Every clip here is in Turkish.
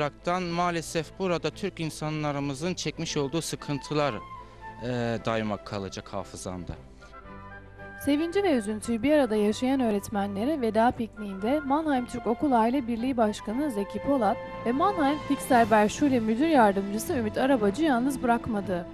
olaraktan maalesef burada Türk insanlarımızın çekmiş olduğu sıkıntılar eee daima kalacak hafızamda. Sevinci ve üzüntüyü bir arada yaşayan öğretmenlere veda pikniğinde Mannheim Türk Okul Aile Birliği Başkanı Zeki Polat ve Mannheim Pixelberg Şule Müdür Yardımcısı Ümit Arabacı yalnız bırakmadı.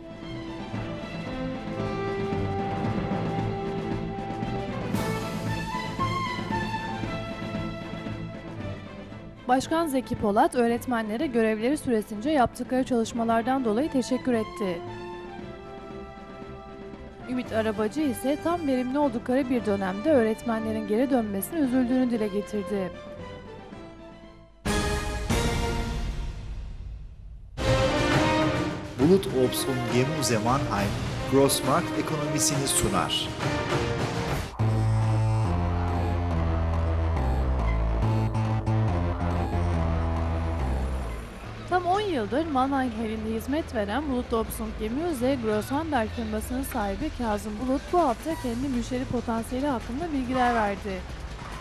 Başkan Zeki Polat öğretmenlere görevleri süresince yaptıkları çalışmalardan dolayı teşekkür etti. Ümit Arabacı ise tam verimli oldukları bir dönemde öğretmenlerin geri dönmesine üzüldüğünü dile getirdi. Bulut Ops und Gemüse Mannheim Grossmarkt ekonomisini sunar. Tam 10 yıldır Mannheim Heli'nde hizmet veren Bulut Dobson Gemüse Grosshandel firmasının sahibi Kazım Bulut bu hafta kendi müşteri potansiyeli hakkında bilgiler verdi.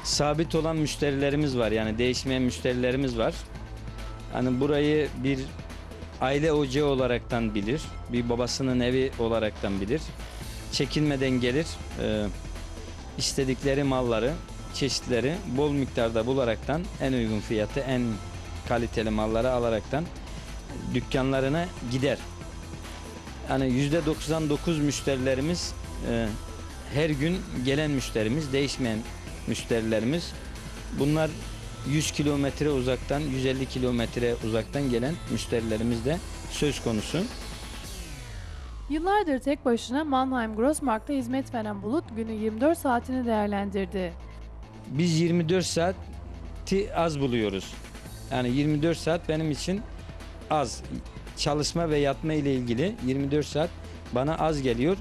sabit olan müşterilerimiz var. Yani değişmeyen müşterilerimiz var. Hani burayı bir aile ocağı olaraktan bilir. Bir babasının evi olaraktan bilir. Çekinmeden gelir. Ee, istedikleri malları, çeşitleri bol miktarda bularaktan en uygun fiyatı, en kaliteli malları alaraktan dükkanlarına gider. Yani %99 müşterilerimiz e, her gün gelen müşterimiz, değişmeyen müşterilerimiz. Bunlar 100 kilometre uzaktan, 150 kilometre uzaktan gelen müşterilerimiz de söz konusu. Yıllardır tek başına Mannheim Grossmarkt'ta hizmet veren Bulut günü 24 saatini değerlendirdi. Biz 24 saati az buluyoruz. Yani 24 saat benim için az. Çalışma ve yatma ile ilgili 24 saat bana az geliyor.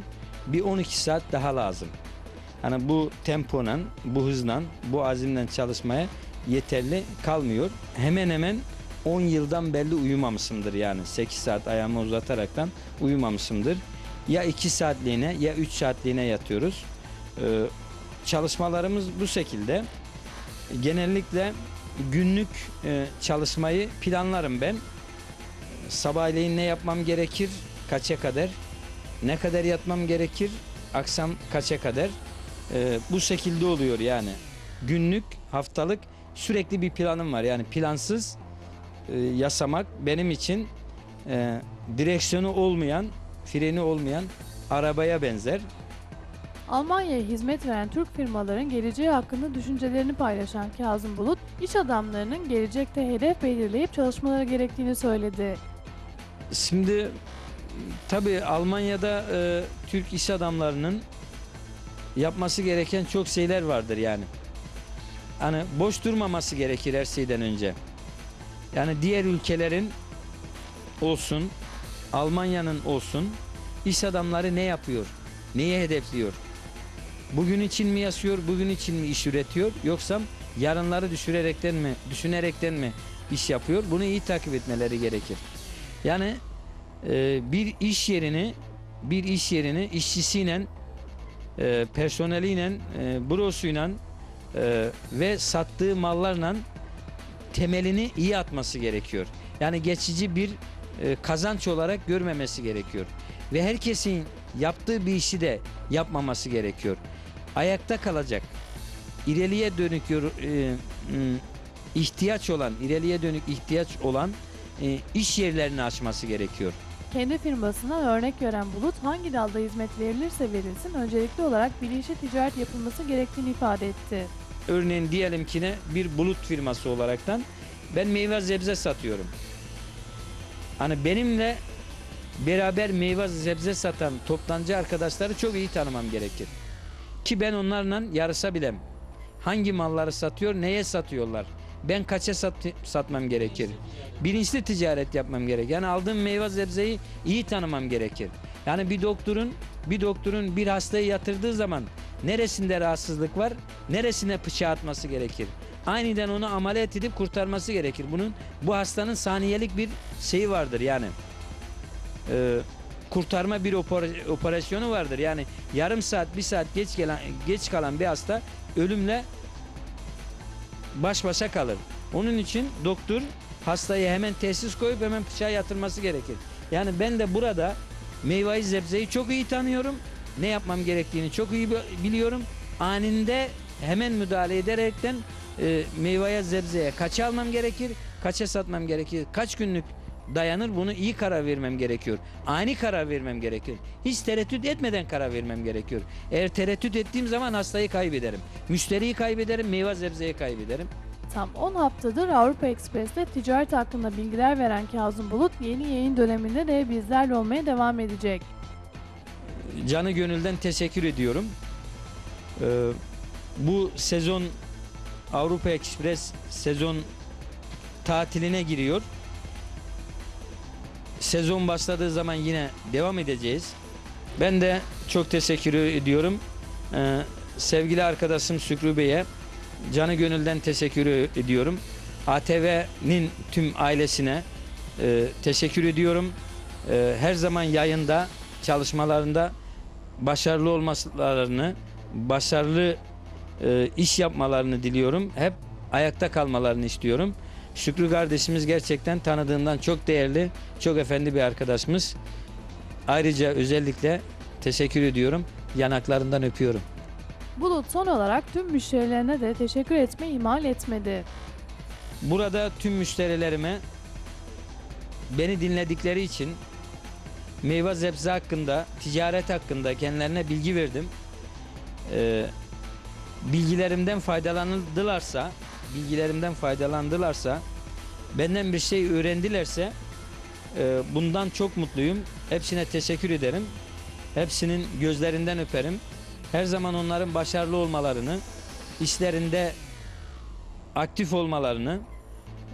Bir 12 saat daha lazım. Hani bu temponan, bu hızla, bu azimle çalışmaya yeterli kalmıyor. Hemen hemen 10 yıldan belli uyumamışımdır yani 8 saat ayağımı uzataraktan uyumamışımdır. Ya 2 saatliğine ya 3 saatliğine yatıyoruz. Ee, çalışmalarımız bu şekilde. Genellikle günlük e, çalışmayı planlarım ben. Sabahleyin ne yapmam gerekir, kaça kadar, ne kadar yatmam gerekir, akşam kaça kadar. Ee, bu şekilde oluyor yani. Günlük, haftalık sürekli bir planım var. Yani plansız e, yasamak benim için e, direksiyonu olmayan, freni olmayan arabaya benzer. Almanya'ya hizmet veren Türk firmaların geleceği hakkında düşüncelerini paylaşan Kazım Bulut, iş adamlarının gelecekte hedef belirleyip çalışmaları gerektiğini söyledi. Şimdi tabii Almanya'da e, Türk iş adamlarının yapması gereken çok şeyler vardır yani. Hani boş durmaması gerekir her şeyden önce. Yani diğer ülkelerin olsun, Almanya'nın olsun iş adamları ne yapıyor? Neyi hedefliyor? Bugün için mi yaşıyor, bugün için mi iş üretiyor yoksa yarınları düşürerekten mi, düşünerekten mi iş yapıyor? Bunu iyi takip etmeleri gerekir. Yani e, bir iş yerini bir iş yerini işçisiyle e, personeliyle e, brosuyla e, ve sattığı mallarla temelini iyi atması gerekiyor. Yani geçici bir e, kazanç olarak görmemesi gerekiyor. Ve herkesin yaptığı bir işi de yapmaması gerekiyor. Ayakta kalacak. ileriye dönük e, m, ihtiyaç olan, ileriye dönük ihtiyaç olan iş yerlerini açması gerekiyor. Kendi firmasından örnek gören Bulut hangi dalda hizmet verilirse verilsin öncelikli olarak bilinçli ticaret yapılması gerektiğini ifade etti. Örneğin diyelim ki ne bir bulut firması olaraktan ben meyve sebze satıyorum. Hani benimle beraber meyve sebze satan toptancı arkadaşları çok iyi tanımam gerekir. Ki ben onlarla yarışabilem. Hangi malları satıyor, neye satıyorlar? Ben kaça sat- satmam gerekir? Bilinçli ticaret yapmam gerek. Yani aldığım meyve sebzeyi iyi tanımam gerekir. Yani bir doktorun bir doktorun bir hastayı yatırdığı zaman neresinde rahatsızlık var, neresine bıçağı atması gerekir. Aniden onu ameliyat edip kurtarması gerekir. Bunun bu hastanın saniyelik bir şeyi vardır yani. Ee, kurtarma bir opera- operasyonu vardır. Yani yarım saat, bir saat geç gelen geç kalan bir hasta ölümle baş başa kalır. Onun için doktor hastaya hemen tesis koyup hemen bıçağı yatırması gerekir. Yani ben de burada meyveyi zebzeyi çok iyi tanıyorum. Ne yapmam gerektiğini çok iyi bi- biliyorum. Aninde hemen müdahale ederekten e, meyveye zebzeye kaça almam gerekir, kaça satmam gerekir, kaç günlük dayanır bunu iyi karar vermem gerekiyor. Ani karar vermem gerekiyor. Hiç tereddüt etmeden karar vermem gerekiyor. Eğer tereddüt ettiğim zaman hastayı kaybederim. Müşteriyi kaybederim, meyve zebzeyi kaybederim. Tam 10 haftadır Avrupa Ekspres'te ticaret hakkında bilgiler veren Kazım Bulut yeni yayın döneminde de bizlerle olmaya devam edecek. Canı gönülden teşekkür ediyorum. Ee, bu sezon Avrupa Ekspres sezon tatiline giriyor. Sezon başladığı zaman yine devam edeceğiz. Ben de çok teşekkür ediyorum. Ee, sevgili arkadaşım Şükrü Bey'e canı gönülden teşekkür ediyorum. ATV'nin tüm ailesine e, teşekkür ediyorum. E, her zaman yayında çalışmalarında başarılı olmalarını, başarılı e, iş yapmalarını diliyorum. Hep ayakta kalmalarını istiyorum. Şükrü kardeşimiz gerçekten tanıdığımdan çok değerli, çok efendi bir arkadaşımız. Ayrıca özellikle teşekkür ediyorum. Yanaklarından öpüyorum. Bulut son olarak tüm müşterilerine de teşekkür etmeyi ihmal etmedi. Burada tüm müşterilerime beni dinledikleri için meyve zebze hakkında, ticaret hakkında kendilerine bilgi verdim. Ee, bilgilerimden faydalandılarsa, bilgilerimden faydalandılarsa, benden bir şey öğrendilerse e, bundan çok mutluyum. Hepsine teşekkür ederim. Hepsinin gözlerinden öperim. Her zaman onların başarılı olmalarını, işlerinde aktif olmalarını,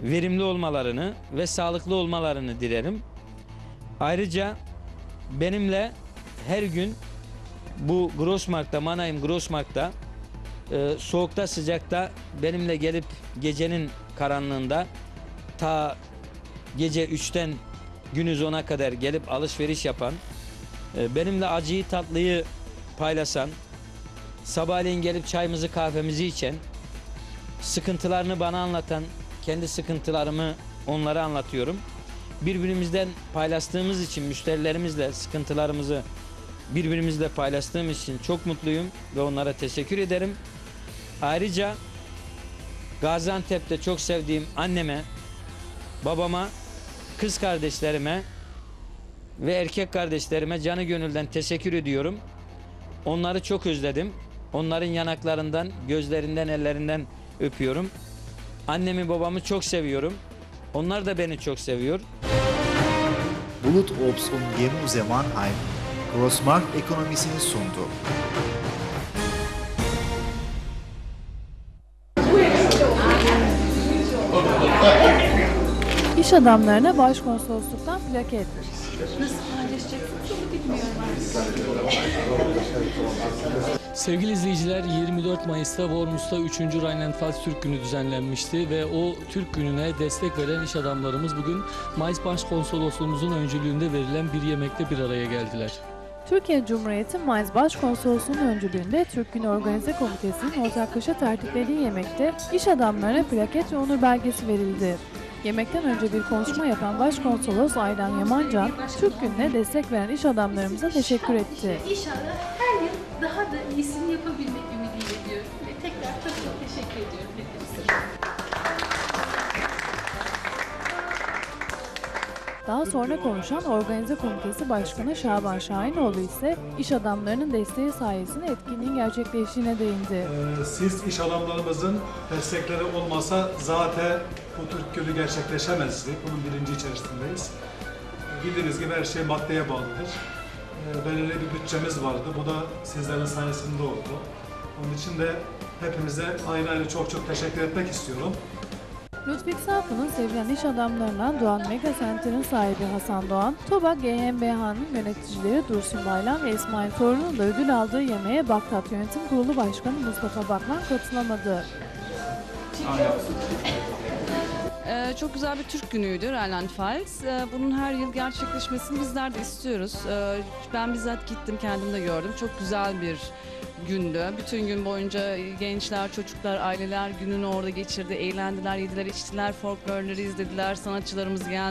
verimli olmalarını ve sağlıklı olmalarını dilerim. Ayrıca benimle her gün bu Grossmarkt'ta, Mannheim Grossmarkt'ta e, soğukta sıcakta benimle gelip gecenin karanlığında ta gece 3'ten günüz 10'a kadar gelip alışveriş yapan, e, benimle acıyı tatlıyı paylaşan, sabahleyin gelip çayımızı kahvemizi içen, sıkıntılarını bana anlatan, kendi sıkıntılarımı onlara anlatıyorum. Birbirimizden paylaştığımız için müşterilerimizle sıkıntılarımızı birbirimizle paylaştığımız için çok mutluyum ve onlara teşekkür ederim. Ayrıca Gaziantep'te çok sevdiğim anneme, babama, kız kardeşlerime ve erkek kardeşlerime canı gönülden teşekkür ediyorum. Onları çok özledim. Onların yanaklarından, gözlerinden, ellerinden öpüyorum. Annemi babamı çok seviyorum. Onlar da beni çok seviyor. Bulut Obst und Gemüse Mannheim Grossmarkt ekonomisini sundu. İş adamlarına başkonsolosluktan plaket. Sevgili izleyiciler 24 Mayıs'ta Worms'ta 3. Rheinland-Pfalz Türk Günü düzenlenmişti ve o Türk Günü'ne destek veren iş adamlarımız bugün Mayıs Başkonsolosluğumuzun öncülüğünde verilen bir yemekte bir araya geldiler. Türkiye Cumhuriyeti Mainz Başkonsolosluğu'nun öncülüğünde Türk Günü Organize Komitesi'nin ortaklaşa tertiplediği yemekte iş adamlarına plaket ve onur belgesi verildi. Yemekten önce bir konuşma yapan Başkonsolos Aydan Yamancan, Türk Günü'ne destek veren iş adamlarımıza teşekkür etti. İnşallah her yıl daha da iyisini yapabilmek ümidiyle diyorum ve tekrar çok teşekkür ediyorum hepinize. Daha sonra konuşan Organize Komitesi Başkanı Şaban Şahinoğlu ise iş adamlarının desteği sayesinde etkinliğin gerçekleştiğine değindi. Ee, Siz iş adamlarımızın destekleri olmasa zaten bu Türk Günü gerçekleşemezdi. Bunun birinci içerisindeyiz. Bildiğiniz gibi her şey maddeye bağlıdır. Ee, Belirli bir bütçemiz vardı. Bu da sizlerin sayesinde oldu. Onun için de hepinize ayrı ayrı çok çok teşekkür etmek istiyorum. Ludwig Sapı'nın sevilen iş adamlarından Doğan Mega Center'ın sahibi Hasan Doğan, TOBA GmbH'nın yöneticileri Dursun Baylan ve İsmail Torun'un da ödül aldığı yemeğe Baktat Yönetim Kurulu Başkanı Mustafa Bakman katılamadı. Ee, çok güzel bir Türk günüydü Rheinland-Pfalz. Ee, bunun her yıl gerçekleşmesini bizler de istiyoruz. Ee, ben bizzat gittim, kendim de gördüm. Çok güzel bir gündü. Bütün gün boyunca gençler, çocuklar, aileler gününü orada geçirdi. Eğlendiler, yediler, içtiler, folklorları izlediler. Sanatçılarımız geldi.